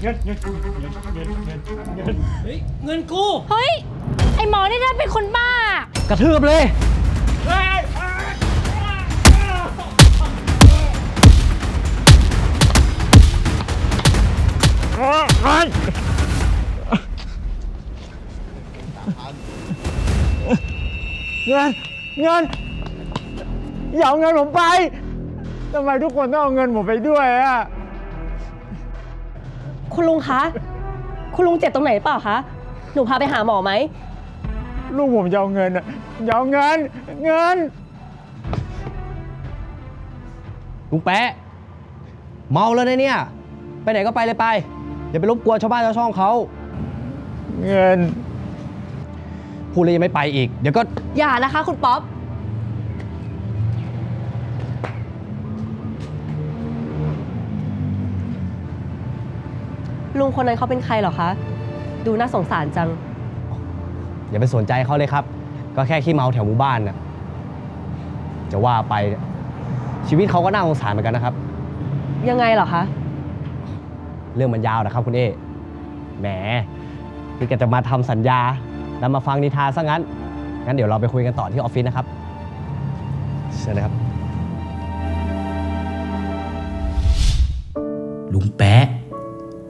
เงินเงินเงินเงินเงินเงินเฮ้ยเงินกูเฮ้ย ไอหมอนี่น่าเป็นคนบ้า กระทืบเลย เฮ้ยเงินเงินอย่าเอาเงินผมไปทำไมทุกคนต้องเอาเงินผมไปด้วยอะ คุณลุงคะ คุณลุงเจ็บตรงไหนหรือเปล่าคะ หนูพาไปหาหมอไหม ลูกผมจะเอาเงินอะอย่าเอาเงิน เงิน ลุงแปะเมาแล้วนะเนี่ย ไปไหนก็ไปเลยไป อย่าไปรบกวนชาวบ้านชาวช่องเขาเงิน พูดเลยยังไม่ไปอีก เดี๋ยวก็ อย่านะคะ คุณป๊อป ลุงคนนั้นเขาเป็นใครเหรอคะ ดูน่าสงสารจัง อย่าไปสนใจเขาเลยครับ ก็แค่ขี้เมาแถวหมู่บ้านน่ะจะว่าไปเนี่ยชีวิตเขาก็น่าสงสารเหมือนกันนะครับ ยังไงเหรอคะ เรื่องมันยาวนะครับคุณเอแหมคือแกจะมาทำสัญญา แล้วมาฟังนิทานซะงั้น งั้นเดี๋ยวเราไปคุยกันต่อที่ออฟฟิศนะครับเชิญเลยครับ ลุงแปะ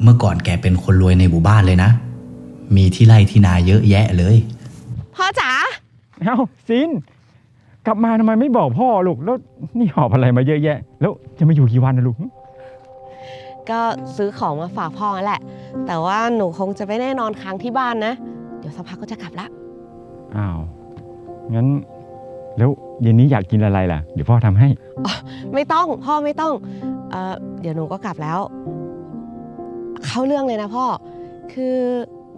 เมื่อก่อนแกเป็นคนรวยในหมู่บ้านเลยนะ มีที่ไร่ที่นาเยอะแยะเลย พ่อจ๋าเอ้าซินกลับมาทำไมไม่บอกพ่อลูกแล้วนี่หอบอะไรมาเยอะแยะ แล้วจะมาอยู่กี่วันนะลูกก็ซื้อของมาฝากพ่อนั่นแหละ แต่ว่าหนูคงจะไม่แน่นอนค้างที่บ้านนะ เดี๋ยวสักพักก็จะกลับละอ้าวงั้น แล้วเย็นนี้อยากกินอะไรล่ะ เดี๋ยวพ่อทำให้ ไม่ต้องพ่อไม่ต้องเอ่อเดี๋ยวหนูก็กลับแล้ว เข้าเรื่องเลยนะพ่อ คือ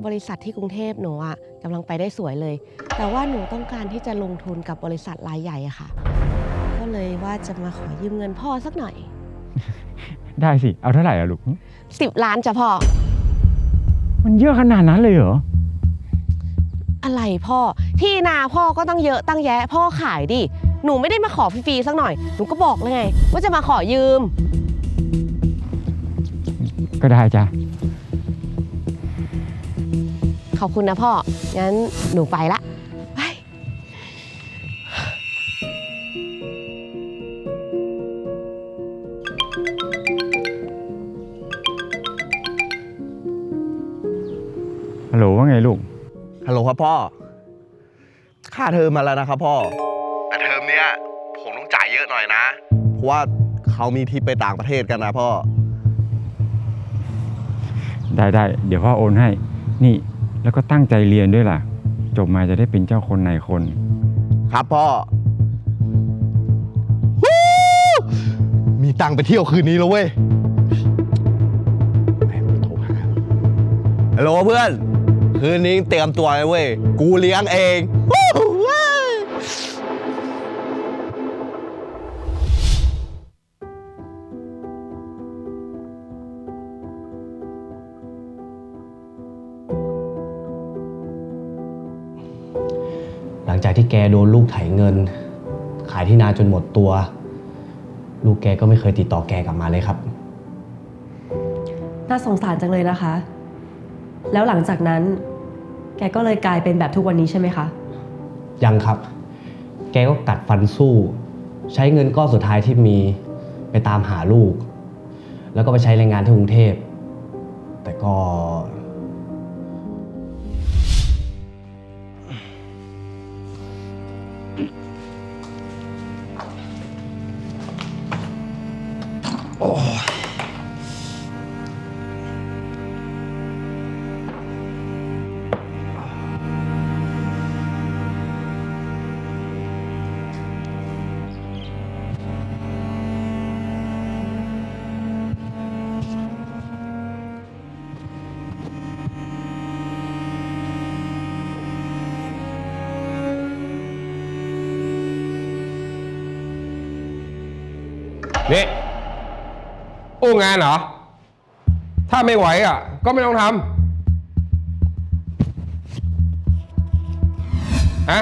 บริษัทที่กรุงเทพหนูอะกำลังไปได้สวยเลย แต่ว่าหนูต้องการที่จะลงทุนกับบริษัทรายใหญ่อะค่ะ ก็เลยว่าจะมาขอยืมเงินพ่อสักหน่อย ได้สิ เอาเท่าไหร่อะลูก 10 ล้านจ้ะพ่อ มันเยอะขนาดนั้นเลยเหรอ อะไรพ่อ ที่นาพ่อก็ต้องเยอะตั้งแยะ พ่อขายดิ หนูไม่ได้มาขอฟรีๆสักหน่อย หนูก็บอกเลยไง ว่าจะมาขอยืม ก็ได้จ้ะ ขอบคุณนะพ่อ งั้นหนูไปละไปฮัลโหลว่าไงลูก ฮัลโหลครับพ่อ ค่าเทอมมาแล้วนะครับพ่อ แต่เทอมเนี้ยผมต้องจ่ายเยอะหน่อยนะ เพราะว่าเขามีทริปไปต่างประเทศกันนะพ่อ ได้ได้เดี๋ยวพ่อโอนให้ นี่ แล้วก็ตั้งใจเรียนด้วยล่ะ จบมาจะได้เป็นเจ้าคนนายคน ครับพ่อฮู้มีตังค์ไปเที่ยวคืนนี้แล้วเว้ยแม่งโทรหาฮัลโหลเพื่อน คืนนี้เตรียมตัวเลยเว้ย กูเลี้ยงเอง ลังจากที่แกโดนลูกไถเงิน ขายที่นาจนหมดตัว ลูกแกก็ไม่เคยติดต่อแกกลับมาเลยครับ น่าสงสารจังเลยนะคะ แล้วหลังจากนั้น แกก็เลยกลายเป็นแบบทุกวันนี้ใช่ไหมคะ ยังครับ แกก็กัดฟันสู้ ใช้เงินก้อนสุดท้ายที่มีไปตามหาลูก แล้วก็ไปใช้แรงงานที่กรุงเทพ แต่ก็ นี่อู้งานเหรอ ถ้าไม่ไหวอะ ก็ไม่ต้องทำฮะ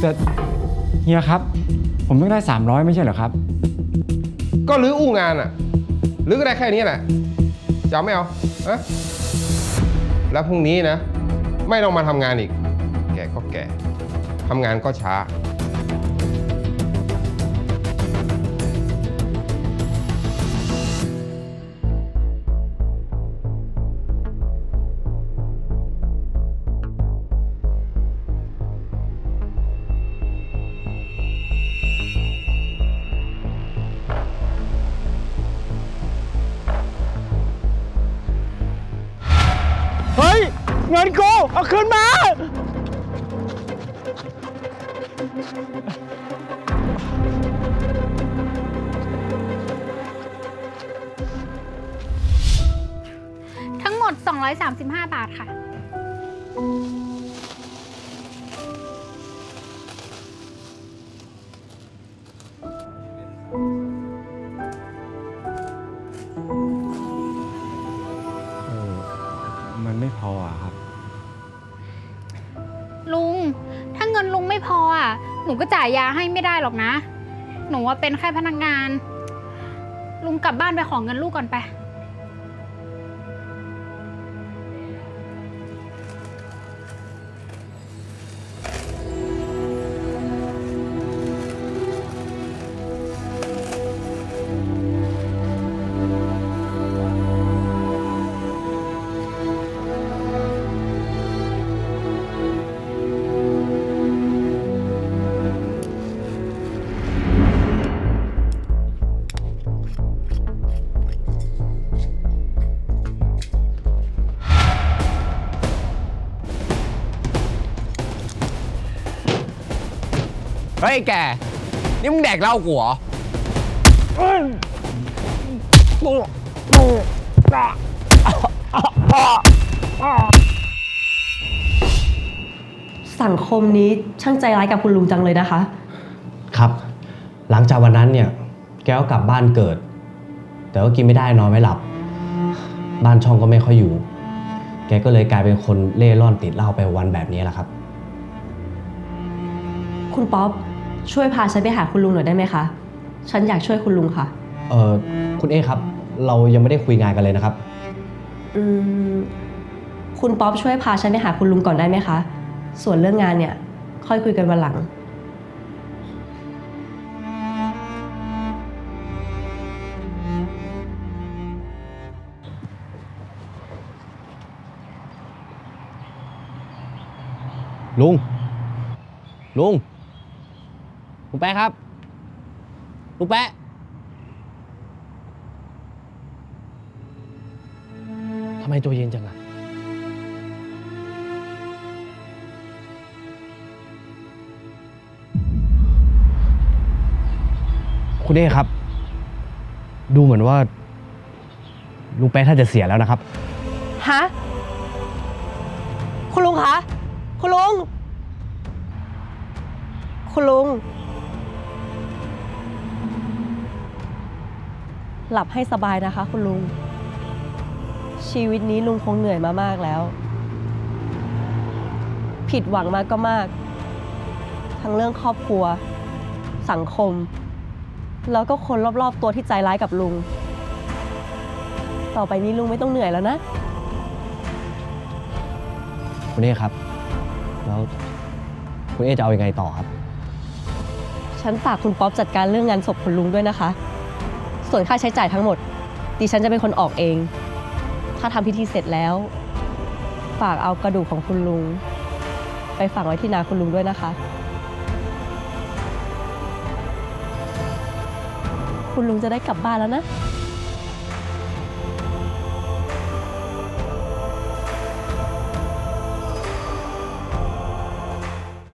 แต่เฮียครับ ผมต้องได้ 300 ไม่ใช่เหรอครับ ก็รื้ออู้งานอะหรือก็ได้แค่นี้แหละจะเอาไม่เอาอะแล้วพรุ่งนี้นะ ไม่ต้องมาทำงานอีก แกก็แก่ทำงานก็ช้า เฮ้ย เงินกูเอาคืนมา ทั้งหมด 235 บาทค่ะ พออะ หนูก็จ่ายยาให้ไม่ได้หรอกนะ หนูว่าเป็นแค่พนักงาน ลุงกลับบ้านไปขอเงินลูกก่อนไป ฮ้ยแก นี่มึงแดกเหล้ากูเหรอสังคมนี้ช่างใจร้ายกับคุณลุงจังเลยนะคะ ครับ หลังจากวันนั้นเนี่ย แกก็กลับบ้านเกิด แต่ก็กินไม่ได้นอนไม่หลับ บ้านช่องก็ไม่ค่อยอยู่ แกก็เลยกลายเป็นคนเล่ร่อนติดเหล้าไปวันแบบนี้แหละครับ คุณป๊อป ช่วยพาฉันไปหาคุณลุงหน่อยได้ไหมคะ ฉันอยากช่วยคุณลุงค่ะ เออคุณเอครับ เรายังไม่ได้คุยงานกันเลยนะครับ อืม คุณป๊อปช่วยพาฉันไปหาคุณลุงก่อนได้ไหมคะ ส่วนเรื่องงานเนี่ย ค่อยคุยกันวันหลัง ลุง ลุง ลุงแป๊ะครับลุงแป๊ะทำไมตัวเย็นจังอะคุณเอ้ครับ ดูเหมือนว่า ลุงแป๊ะท่านจะเสียแล้วนะครับ ฮะ คุณลุงคะ คุณลุง คุณลุง หลับให้สบายนะคะ คุณลุง ชีวิตนี้ลุงคงเหนื่อยมามากแล้ว ผิดหวังมากก็มาก ทั้งเรื่องครอบครัว สังคม แล้วก็คนรอบๆตัวที่ใจร้ายกับลุง ต่อไปนี้ลุงไม่ต้องเหนื่อยแล้วนะ คุณเอครับ แล้วคุณเอจะเอาอยัางไงต่อครับ ฉันฝากคุณป๊อปจัดการเรื่องงานศพคุณลุงด้วยนะคะ ส่วนค่าใช้จ่ายทั้งหมด ดิฉันจะเป็นคนออกเอง ถ้าทำพิธีเสร็จแล้ว ฝากเอากระดูกของคุณลุง ไปฝังไว้ที่นาคุณลุงด้วยนะคะ คุณลุงจะได้กลับบ้านแล้วนะ